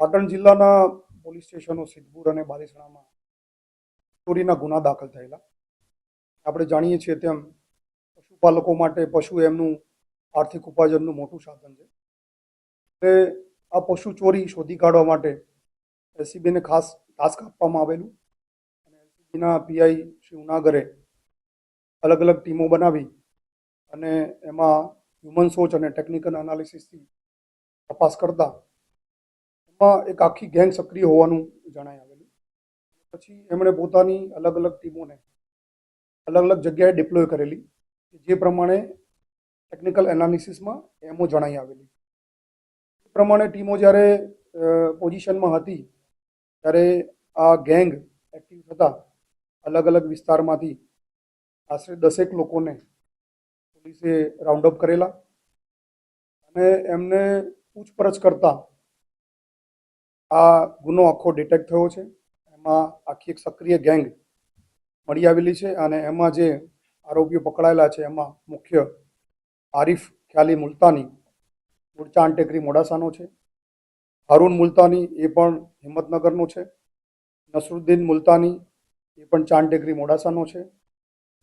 પાટણ જિલ્લાના પોલીસ સ્ટેશનો સિદ્ધપુર અને બાલેસણામાં ચોરીના ગુના દાખલ થયેલા. આપણે જાણીએ છીએ તેમ પશુપાલકો માટે પશુ એમનું આર્થિક ઉપાર્જનનું મોટું સાધન છે. એટલે આ પશુ ચોરી શોધી કાઢવા માટે એસીબીને ખાસ ટાસ્ક આપવામાં આવેલું. અને એલસીબીના પીઆઈ શ્રી ઉનાગરે અલગ અલગ ટીમો બનાવી અને એમાં હ્યુમન સોચ અને ટેકનિકલ એનાલિસિસથી તપાસ કરતા એમાં એક આખી ગેંગ સક્રિય હોવાનું જણાઈ આવેલું. પછી એમણે પોતાની અલગ અલગ ટીમોને અલગ અલગ જગ્યાએ ડિપ્લોય કરેલી, જે પ્રમાણે ટેકનિકલ એનાલિસિસમાં એમો જણાઈ આવેલી. એ પ્રમાણે ટીમો જ્યારે પોઝિશનમાં હતી, ત્યારે આ ગેંગ એક્ટિવ થતા અલગ અલગ વિસ્તારમાંથી આશરે દસેક લોકોને પોલીસે રાઉન્ડ અપ કરેલા. અને એમને પૂછપરછ કરતા આ ગુનો આખો ડિટેક્ટ થયો છે. એમાં આખી એક સક્રિય ગેંગ મળી આવેલી છે અને એમાં જે આરોપીઓ પકડાયેલા છે એમાં મુખ્ય આરિફ ખ્યાલી મુલતાની મૂળ ચાંટેકરી મોડાસાનો છે. હારૂન મુલતાની એ પણ હિંમતનગરનો છે. નસરુદ્દીન મુલતાની એ પણ ચાંટેકરી મોડાસાનો છે.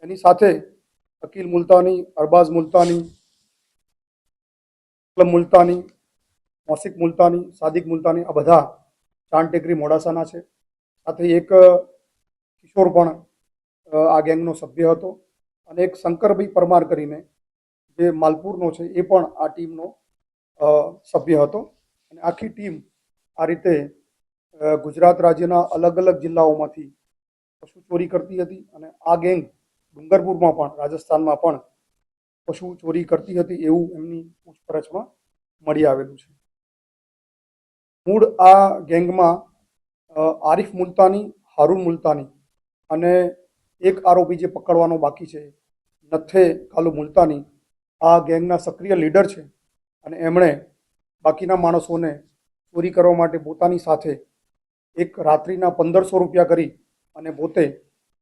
એની સાથે અકીલ મુલતાની, અરબાઝ મુલતાની મુલતાની મોસિક મુલતાની, સાદિક મુલતાની આ બધા ચાંદ ટેકરી મોડાસાના છે. સાથે એક કિશોર પણ આ ગેંગનો સભ્ય હતો. અને એક શંકરભાઈ પરમાર કરીને જે માલપુરનો છે, એ પણ આ ટીમનો સભ્ય હતો. અને આખી ટીમ આ રીતે ગુજરાત રાજ્યના અલગ અલગ જિલ્લાઓમાંથી પશુ ચોરી કરતી હતી. અને આ ગેંગ ડુંગરપુરમાં પણ, રાજસ્થાનમાં પણ પશુ ચોરી કરતી હતી એવું એમની પૂછપરછમાં મળી આવેલું છે. મૂળ આ ગેંગમાં આરિફ મુલતાની, હારૂન મુલતાની અને એક આરોપી જે પકડવાનો બાકી છે, નથે કાલુ મુલતાની, આ ગેંગના સક્રિય લીડર છે અને એમણે બાકીના માણસોને ચોરી કરવા માટે પોતાની સાથે એક રાત્રિના પંદરસો રૂપિયા કરી અને પોતે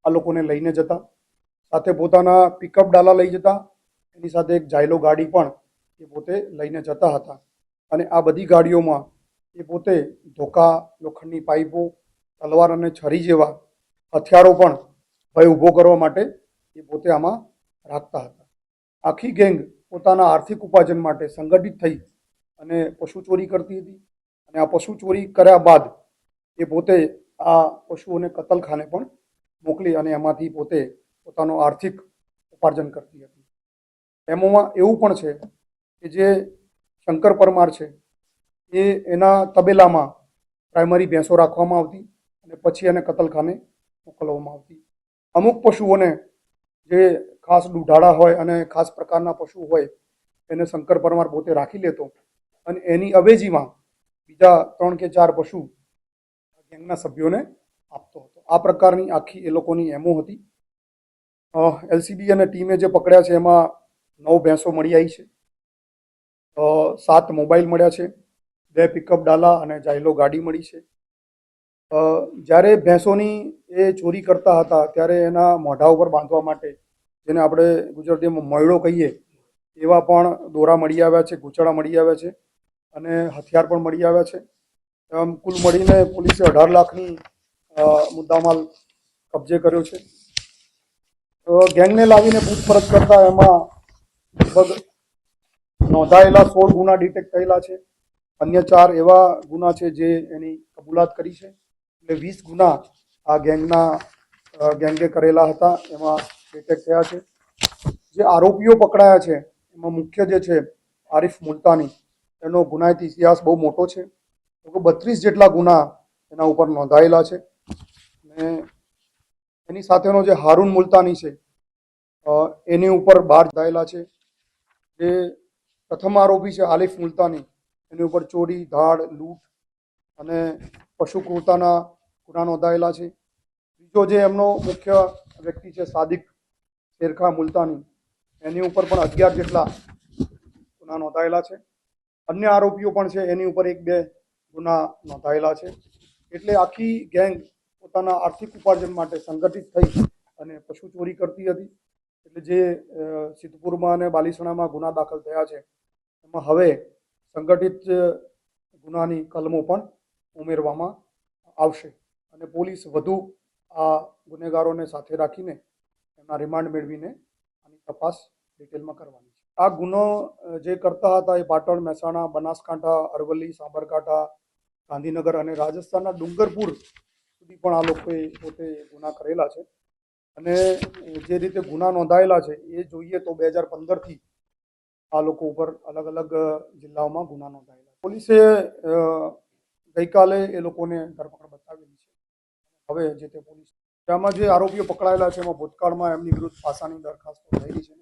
આ લોકોને લઈને જતા. સાથે પોતાના પિકઅપ ડાલા લઈ જતા. એની સાથે એક જાયલો ગાડી પણ એ પોતે લઈને જતા હતા. અને આ બધી ગાડીઓમાં એ પોતે ધોકા, લોખંડની પાઇપો, તલવાર અને છરી જેવા હથિયારો પણ ભય ઊભો કરવા માટે એ પોતે આમાં રાખતા હતા. આખી ગેંગ પોતાના આર્થિક ઉપાર્જન માટે સંગઠિત થઈ અને પશુ ચોરી કરતી હતી અને આ પશુ ચોરી કર્યા બાદ એ પોતે આ પશુઓને કતલખાને પણ મોકલી અને એમાંથી પોતે પોતાનો આર્થિક ઉપાર્જન કરતી હતી. એમોમાં એવું પણ છે કે જે શંકર પરમાર છે એ એના તબેલામાં પ્રાઇમરી ભેંસો રાખવામાં આવતી અને પછી એને કતલખાને મોકલવામાં આવતી. અમુક પશુઓને જે ખાસ દુઢાળા હોય અને ખાસ પ્રકારના પશુ હોય, એને શંકર પરમાર પોતે રાખી લેતો અને એની અવેજીમાં બીજા ત્રણ કે ચાર પશુ ગેંગના સભ્યોને આપતો હતો. આ પ્રકારની આખી એ લોકોની એમો હતી. એલસીબી અને ટીમે જે પકડ્યા છે, એમાં નવ ભેંસો મળી આવી છે. સાત મોબાઈલ મળ્યા છે. બે પિકઅપ ડાલા અને જાયલો ગાડી મળી છે. જ્યારે ભેંસોની એ ચોરી કરતા હતા, ત્યારે એના મોઢા ઉપર બાંધવા માટે, જેને આપણે ગુજરાતીમાં મયડો કહીએ, એવા પણ દોરા મળી આવ્યા છે, ગૂંચળા મળી આવ્યા છે અને હથિયાર પણ મળી આવ્યા છે. આમ કુલ મળીને પોલીસે અઢાર લાખની મુદ્દામાલ કબજે કર્યો છે. ગેંગને લાવીને પૂછપરછ કરતા એમાં લગભગ નોંધાયેલા સોળ ગુના ડિટેક્ટ થયેલા છે. અન્ય ચાર એવા ગુના છે જે એની કબૂલાત કરી છે. એટલે વીસ ગુના આ ગેંગના ગેંગે કરેલા હતા, એમાં ડિટેક્ટ થયા છે. જે આરોપીઓ પકડાયા છે, એમાં મુખ્ય જે છે આરિફ મુલતાની. એનો ગુનાહિત ઇતિહાસ બહુ મોટો છે. બત્રીસ જેટલા ગુના એના ઉપર નોંધાયેલા છે. ને એની સાથેનો જે હારૂન મુલતાની છે એની ઉપર બાર જાયેલા છે. જે પ્રથમ આરોપી છે આલિફ મુલતાની. એની ઉપર ચોરી, ધાડ, લૂંટ અને પશુ ક્રૂરતાના ગુના નોંધાયેલા છે. બીજો જે એમનો મુખ્ય વ્યક્તિ છે, સાદિક શેરખા મુલતાની, એની ઉપર પણ અગિયાર જેટલા ગુના નોંધાયેલા છે. અન્ય આરોપીઓ પણ છે, એની ઉપર એક, બે ગુના નોંધાયેલા છે. એટલે આખી ગેંગ પોતાના આર્થિક ઉપાર્જન માટે સંગઠિત થઈ અને પશુ ચોરી કરતી હતી. એટલે જે સિદ્ધપુરમાં અને બાલીસણામાં ગુના દાખલ થયા છે. એમાં હવે સંગઠિત ગુનાની કલમો પણ ઉમેરવામાં આવશે અને પોલીસ વધુ આ ગુનેગારોને સાથે રાખીને એમના રિમાન્ડ મેળવીને આની તપાસ ડિટેલમાં કરવાની છે. આ ગુનો જે કરતા હતા એ પાટણ, મહેસાણા, બનાસકાંઠા, અરવલ્લી, સાબરકાંઠા, ગાંધીનગર અને રાજસ્થાનના ડુંગરપુર સુધી પણ આ લોકોએ પોતે ગુના કરેલા છે. અને જે રીતે ગુના નોંધાયેલા છે એ જોઈએ તો બે હજાર પંદરથી આ લોકો ઉપર અલગ અલગ જિલ્લાઓમાં ગુના નોંધાયેલા પોલીસે ગઈકાલે એ લોકોને ધરપકડ બતાવેલી છે. હવે જે તે પોલીસ આમાં જે આરોપીઓ પકડાયેલા છે એમાં ભૂતકાળમાં એમની વિરુદ્ધ પાસાની દરખાસ્તો થયેલી છે